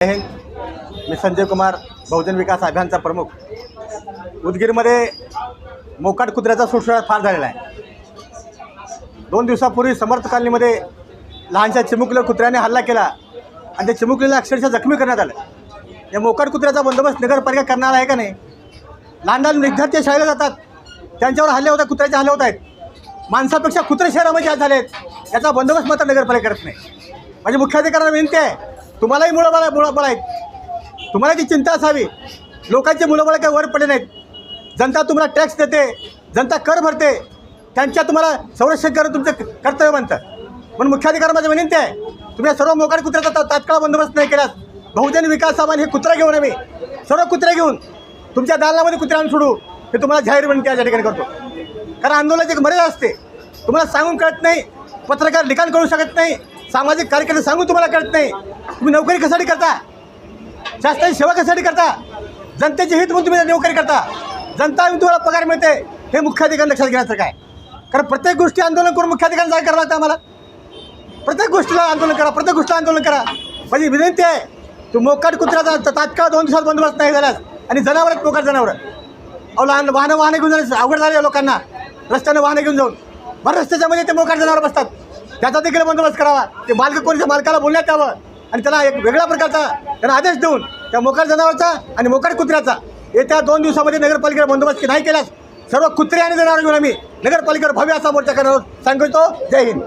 हिंद. मी संजय कुमार बहुजन विकास अभियानचा प्रमुख. उदगीरमध्ये मोकाट कुत्र्याचा सुळसुळाट फार झालेला आहे. दोन दिवसापूर्वी समर्थ कॉलनीमध्ये लहानशा चिमुकल्या कुत्र्याने हल्ला केला आणि त्या चिमुकलीला अक्षरशः जखमी करण्यात आलं. या मोकाट कुत्र्याचा बंदोबस्त नगरपालिका करणार आहे का नाही? लहान लहान विद्यार्थी शाळेला जातात. त्यांच्यावर हल्ले होतात कुत्र्याचे हल्ले होत आहेत. माणसापेक्षा कुत्रे शहरामध्ये आज झाले आहेत याचा बंदोबस्त मात्र नगरपालिका करत नाही माझी मुख्याधिकाऱ्यांना विनंती आहे तुम्हालाही मुळंबाळ मुळंबाळ आहेत. तुम्हाला ती चिंता असावी लोकांची मुलंबाळ काही वर पडले नाहीत. जनता तुम्हाला टॅक्स देते जनता कर भरते त्यांच्या तुम्हाला संरक्षण करणं तुमचं कर्तव्य बनतं. म्हणून मुख्याधिकारी माझी विनंती आहे तुम्ही या सर्व मोकाड कुत्र्याचा तात्काळ बंदोबस्त नाही केल्यास बहुजन विकास आव्हान हे कुत्रा घेऊन आम्ही सर्व कुत्रे घेऊन तुमच्या दालनामध्ये कुत्रे आणून सोडू हे तुम्हाला जाहीर विनंती या ठिकाणी करतो. कारण आंदोलनाची एक मर्यादा असते. तुम्हाला सांगून कळत नाही पत्रकार लिखाण करू शकत नाही सामाजिक कार्यकर्ते सांगून तुम्हाला कळत नाही. तुम्ही नोकरी कशासाठी करता? शासनाची सेवा कशासाठी करता? जनतेचे हित म्हणून तुम्ही नोकरी करता. जनता येऊन तुम्हाला पगार मिळते. हे मुख्याधिकारी लक्षात घेण्याचं काय कारण प्रत्येक गोष्टी आंदोलन करून मुख्याधिकारी जाय करावं लागतं आम्हाला. प्रत्येक गोष्टीला आंदोलन करा प्रत्येक गोष्टीला आंदोलन करा. माझी विनंती आहे तू मोकाट कुत्र्याचा त- तात्काळ दोन दिवसात बंदोबस्त नाही झाल्यास आणि जनावर मोकाट जनावरं. अहो लहान वाहनं वाहनं घेऊन जाण्यास अवघड झाले लोकांना. रस्त्यानं वाहनं घेऊन जाऊन. बरं रस्त्याच्यामध्ये ते मोकाट जनावर बसतात. त्याचा देखील बंदोबस्त करावा. ते मालक कोणीच्या मालकाला बोलण्यात यावं आणि त्याला एक वेगळ्या प्रकारचा त्यांना आदेश देऊन त्या मोकाट जनावरचा आणि मोकाट कुत्र्याचा. येत्या दोन दिवसामध्ये नगरपालिकेला बंदोबस्त नाही केल्यास सर्व कुत्रे आणि जनावर घेऊन आम्ही नगरपालिकेवर भव्य असा मोर्चा करणार सांगतो. जय हिंद.